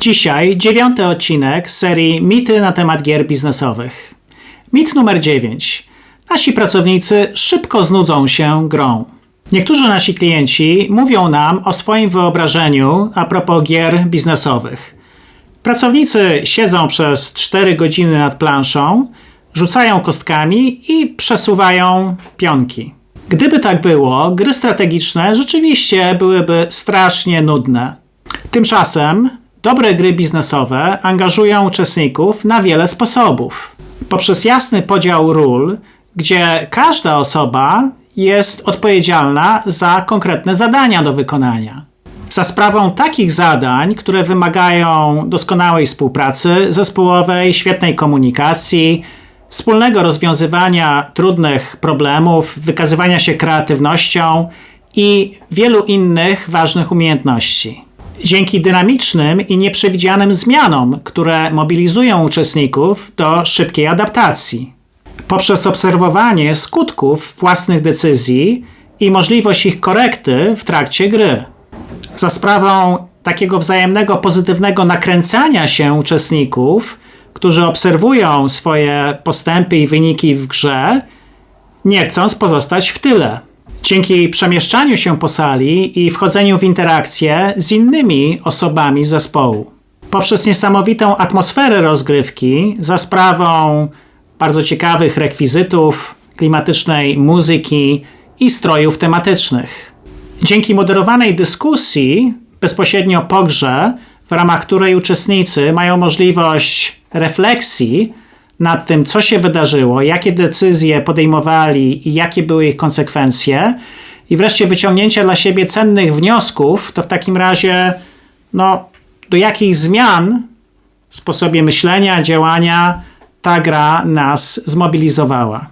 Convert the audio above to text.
Dzisiaj dziewiąty odcinek serii Mity na temat gier biznesowych. Mit numer 9. Nasi pracownicy szybko znudzą się grą. Niektórzy nasi klienci mówią nam o swoim wyobrażeniu a propos gier biznesowych. Pracownicy siedzą przez 4 godziny nad planszą, rzucają kostkami i przesuwają pionki. Gdyby tak było, gry strategiczne rzeczywiście byłyby strasznie nudne. Tymczasem dobre gry biznesowe angażują uczestników na wiele sposobów. Poprzez jasny podział ról, gdzie każda osoba jest odpowiedzialna za konkretne zadania do wykonania. Za sprawą takich zadań, które wymagają doskonałej współpracy zespołowej, świetnej komunikacji, wspólnego rozwiązywania trudnych problemów, wykazywania się kreatywnością i wielu innych ważnych umiejętności. Dzięki dynamicznym i nieprzewidzianym zmianom, które mobilizują uczestników do szybkiej adaptacji. Poprzez obserwowanie skutków własnych decyzji i możliwość ich korekty w trakcie gry. Za sprawą takiego wzajemnego pozytywnego nakręcania się uczestników, którzy obserwują swoje postępy i wyniki w grze, nie chcąc pozostać w tyle. Dzięki przemieszczaniu się po sali i wchodzeniu w interakcję z innymi osobami zespołu. Poprzez niesamowitą atmosferę rozgrywki, za sprawą bardzo ciekawych rekwizytów, klimatycznej muzyki i strojów tematycznych. Dzięki moderowanej dyskusji bezpośrednio po grze, w ramach której uczestnicy mają możliwość refleksji nad tym, co się wydarzyło, jakie decyzje podejmowali i jakie były ich konsekwencje, i wreszcie wyciągnięcia dla siebie cennych wniosków, to w takim razie, no, do jakich zmian w sposobie myślenia, działania ta gra nas zmobilizowała.